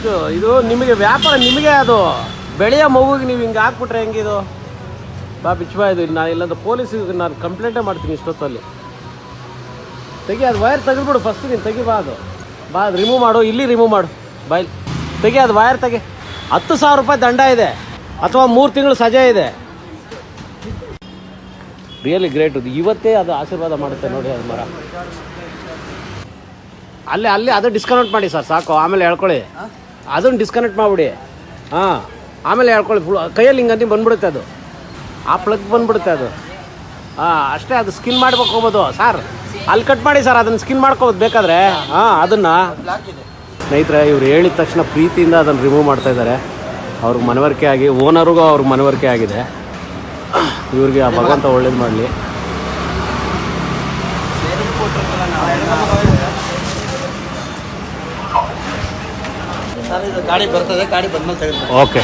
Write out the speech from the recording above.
ಇದು ಇದು ನಿಮಗೆ ವ್ಯಾಪಾರ, ನಿಮಗೆ ಅದು ಬೆಳೆಯ ಮಗುಗೆ ನೀವು ಹಿಂಗೆ ಹಾಕ್ಬಿಟ್ರೆ ಹೆಂಗಿದು ಬಾ ಬಿಚ್ಚಬಾ ಇದು ಇಲ್ಲಿ ನಾನು ಇಲ್ಲಾಂದ್ರೆ ಪೊಲೀಸಿಗೆ ನಾನು ಕಂಪ್ಲೇಂಟೇ ಮಾಡ್ತೀನಿ ಇಷ್ಟೊತ್ತಲ್ಲಿ. ತೆಗಿ, ಅದು ವೈರ್ ತೆಗೆದ್ಬಿಡು ಫಸ್ಟ್ ನೀನು, ತೆಗಿ ಬಾ ಅದು. ಬಾ, ಅದು ರಿಮೂವ್ ಮಾಡು, ಇಲ್ಲಿ ರಿಮೂವ್ ಮಾಡು ಬಾಯ್ ತೆಗಿ, ಅದು ವೈರ್ ತೆಗಿ. ಹತ್ತು ಸಾವಿರ ರೂಪಾಯಿ ದಂಡ ಇದೆ, ಅಥವಾ ಮೂರು ತಿಂಗಳು ಸಜೆ ಇದೆ. ರಿಯಲಿ ಗ್ರೇಟ್ ಇವತ್ತೇ ಅದು ಆಶೀರ್ವಾದ ಮಾಡುತ್ತೆ ನೋಡಿ ಅದು ಮರ. ಅಲ್ಲೇ, ಅಲ್ಲಿ, ಅದು ಡಿಸ್ಕೌಂಟ್ ಮಾಡಿ ಸರ್, ಸಾಕು, ಆಮೇಲೆ ಹೇಳ್ಕೊಳ್ಳಿ. ಅದನ್ನು ಡಿಸ್ಕನೆಕ್ಟ್ ಮಾಡಿಬಿಡಿ. ಹಾಂ, ಆಮೇಲೆ ಹೇಳ್ಕೊಳ್ಳಿ ಫುಲ್ ಕೈಯಲ್ಲಿ ಹಿಂಗಂತ ಬಂದ್ಬಿಡುತ್ತೆ ಅದು. ಆ ಪ್ಲಗ್ ಬಂದ್ಬಿಡುತ್ತೆ ಅದು. ಹಾಂ, ಅಷ್ಟೇ, ಅದು ಸ್ಕಿನ್ ಮಾಡ್ಬೇಕು ಹೋಗ್ಬೋದು ಸರ್, ಅಲ್ಲಿ ಕಟ್ ಮಾಡಿ ಸರ್, ಅದನ್ನು ಸ್ಕಿನ್ ಮಾಡ್ಕೋಬೋದು ಬೇಕಾದ್ರೆ. ಹಾಂ, ಅದನ್ನು. ಸ್ನೇಹಿತರೆ, ಇವ್ರು ಹೇಳಿದ ತಕ್ಷಣ ಪ್ರೀತಿಯಿಂದ ಅದನ್ನು ರಿಮೂವ್ ಮಾಡ್ತಾ ಇದ್ದಾರೆ. ಅವ್ರಿಗೆ ಮನವರಿಕೆ ಆಗಿ ಓನರ್ಗೂ ಅವ್ರಿಗೆ ಮನವರಿಕೆ ಆಗಿದೆ. ಇವ್ರಿಗೆ ಆ ಭಗವಂತ ಒಳ್ಳೇದು ಮಾಡಲಿ ಸರ್ ಇದು ಗಾಡಿ ಬರ್ತದೆ ಗಾಡಿ ಬಂದ್ಮೇಲೆ ತೆಗೆದು ಓಕೆ